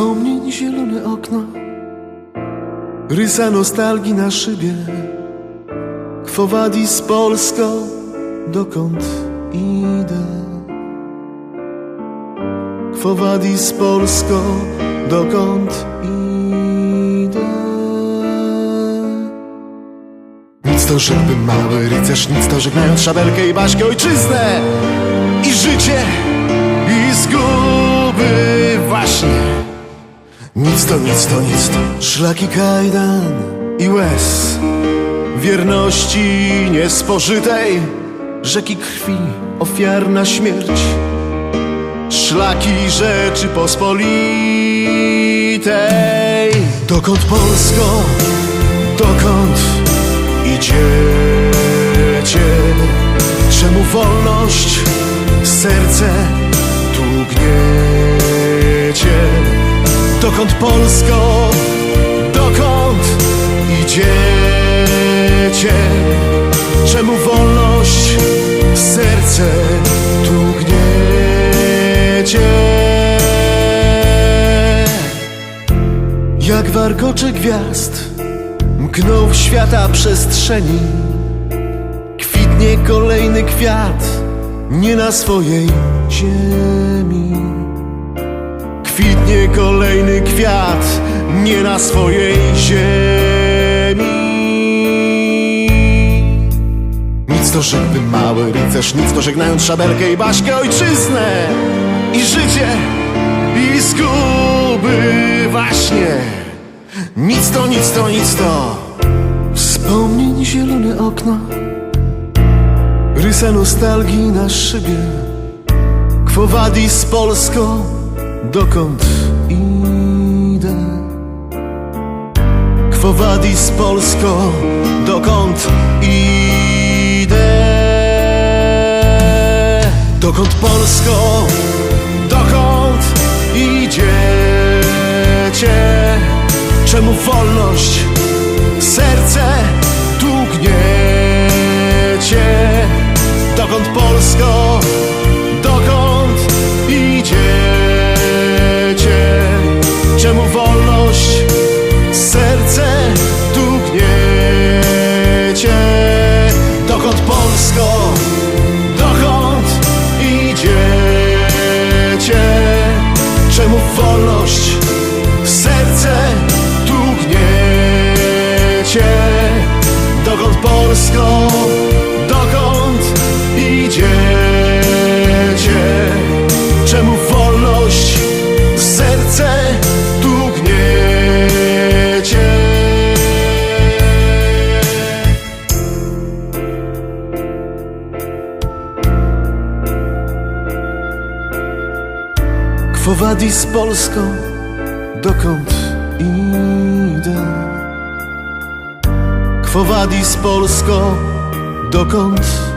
Wspomnień zielone okno. Rysa nostalgii na szybie. Kwowadis z Polską Dokąd idę? Kwowadis z Polską Dokąd idę? Nic to żaby mały rycerz Nic to żegnając szabelkę i baśkę Ojczyznę i życie i zguby właśnie. Nic to, nic to, nic to, szlaki kajdan i łez, wierności niespożytej, rzeki krwi, ofiarna śmierć, szlaki rzeczy pospolitej. Dokąd Polsko, dokąd idziecie? Czemu wolność, serce tu gniecie? Dokąd Polsko, dokąd idziecie? Czemu wolność, serce tu gniecie? Jak warkocze gwiazd mkną w świata przestrzeni Kwitnie kolejny kwiat nie na swojej ziemi Kwitnie kolejny kwiat nie na swojej ziemi. Nic to żeby mały rycerz, nic to żegnając szabelkę i baśkę ojczyznę. I życie i zguby właśnie. Nic to, nic to, nic to. Wspomnień zielone okno Rysa nostalgii na szybie. Quo vadis Polsko, dokąd idę? Quo vadis Polsko, dokąd idę? Dokąd Polsko, dokąd idziecie? Czemu wolność, Polsko, dokąd idziecie? Czemu wolność, serce tu gniecie? Quo vadis Polsko, dokąd vadis Polsko, dokąd